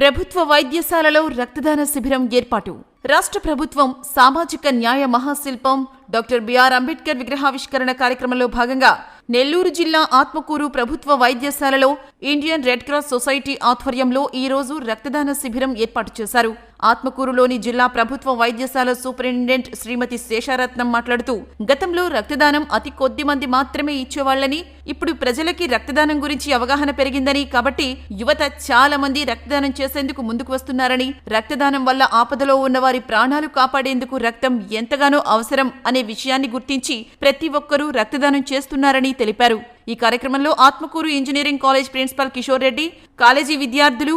ప్రభుత్వ వైద్యశాలలో రక్తదాన శిబిరం ఏర్పాటు. రాష్ట్ర ప్రభుత్వం సామాజిక న్యాయ మహాశిల్పం డాక్టర్ బిఆర్ అంబేద్కర్ విగ్రహావిష్కరణ కార్యక్రమంలో భాగంగా నెల్లూరు జిల్లా ఆత్మకూరు ప్రభుత్వ వైద్యశాలలో ఇండియన్ రెడ్ క్రాస్ సొసైటీ ఆధ్వర్యంలో ఈ రోజు రక్తదాన శిబిరం ఏర్పాటు చేశారు. ఆత్మకూరులోని జిల్లా ప్రభుత్వ వైద్యశాల సూపరింటెండెంట్ శ్రీమతి శేషారత్నం మాట్లాడుతూ గతంలో రక్తదానం అతి కొద్ది మంది మాత్రమే ఇచ్చేవాళ్ళని ఇప్పుడు ప్రజలకి రక్తదానం గురించి అవగాహన పెరిగిందని కాబట్టి యువత చాలా మంది రక్తదానం చేసేందుకు ముందుకు వస్తున్నారని రక్తదానం వల్ల ఆపదలో ఉన్న వారి ప్రాణాలు కాపాడేందుకు రక్తం ఎంతగానో అవసరం అనే విషయాన్ని గుర్తించి ప్రతి ఒక్కరూ రక్తదానం చేస్తున్నారని తెలిపారు. ఈ కార్యక్రమంలో Atmakur engineering college principal Kishore Reddy college విద్యార్థులు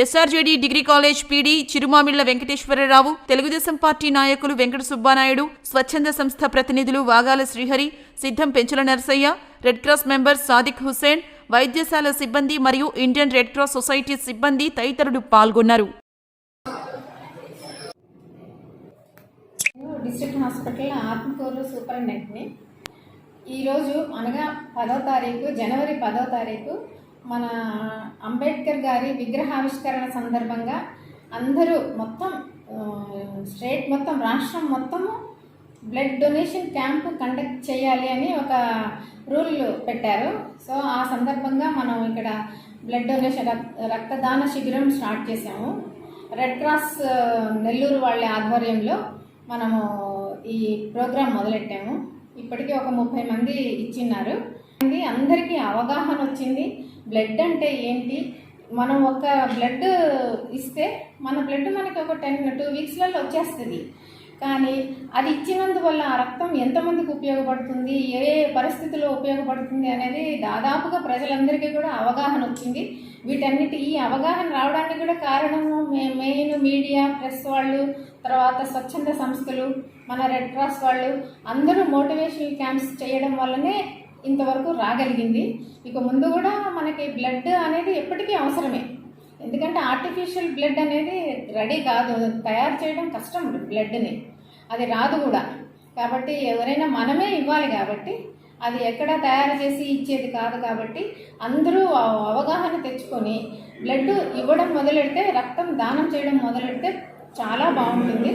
SRJD degree college PD Chirumamilla Venkateswara Rao Telugu Desam party నాయకులు వెంకట సుబ్బానాయుడు స్వచ్ఛంద సంస్థ ప్రతినిధులు వాగాల శ్రీహరి సిద్ధం Penchula Narasaiah red cross member Sadiq Hussain వైద్యశాల సిబ్బంది మరియు ఇండియన్ రెడ్ క్రాస్ సొసైటీ సిబ్బంది తదితరులు పాల్గొన్నారు. డిస్ట్రిక్ట్ హాస్పిటల్ ఆత్మకూరు సూపరింటెండెంట్ని. ఈరోజు అనగా పదో తారీఖు జనవరి పదో తారీఖు మన అంబేద్కర్ గారి విగ్రహావిష్కరణ సందర్భంగా అందరూ మొత్తం స్టేట్ మొత్తం రాష్ట్రం మొత్తము బ్లడ్ డొనేషన్ క్యాంపు కండక్ట్ చేయాలి అని ఒక రూల్ పెట్టారు. సో ఆ సందర్భంగా మనం ఇక్కడ బ్లడ్ డొనేషన్ రక్- రక్తదాన శిబిరం స్టార్ట్ చేసాము రెడ్ క్రాస్ నెల్లూరు వాళ్ళ ఆధ్వర్యంలో మనము ఈ ప్రోగ్రాం మొదలెట్టాము. ఇప్పటికీ ఒక ముప్పై మంది ఇచ్చిన్నారు. అందరికీ అవగాహన వచ్చింది. బ్లడ్ అంటే ఏంటి? మనం ఒక బ్లడ్ ఇస్తే మన బ్లడ్ మనకి ఒక టెన్ టూ వీక్స్లలో వచ్చేస్తుంది. కానీ అది ఇచ్చినందువల్ల ఆ రక్తం ఎంతమందికి ఉపయోగపడుతుంది? ఏ పరిస్థితిలో ఉపయోగపడుతుంది అనేది దాదాపుగా ప్రజలందరికీ కూడా అవగాహన వచ్చింది. వీటన్నిటి ఈ అవగాహన రావడానికి కూడా కారణము మెయిన్ మీడియా ప్రెస్ వాళ్ళు తర్వాత స్వచ్ఛంద సంస్థలు మన రెడ్ క్రాస్ వాళ్ళు అందరూ మోటివేషనల్ క్యాంప్స్ చేయడం వల్లనే ఇంతవరకు రాగలిగింది. ఇక ముందు కూడా మనకి బ్లడ్ అనేది ఎప్పటికీ అవసరమే. ఎందుకంటే ఆర్టిఫిషియల్ బ్లడ్ అనేది రెడీ కాదు తయారు చేయడం కష్టం బ్లడ్ని. అది రాదు కూడా. కాబట్టి ఎవరైనా మనమే ఇవ్వాలి కాబట్టి అది ఎక్కడ తయారు చేసి ఇచ్చేది కాదు కాబట్టి అందరూ అవ- అవగాహన తెచ్చుకొని బ్లడ్ ఇవ్వడం మొదలెడితే రక్తం దానం చేయడం మొదలెడితే చాలా బాగుంటుంది.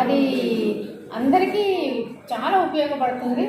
అది అందరికీ చాలా ఉపయోగపడుతుంది.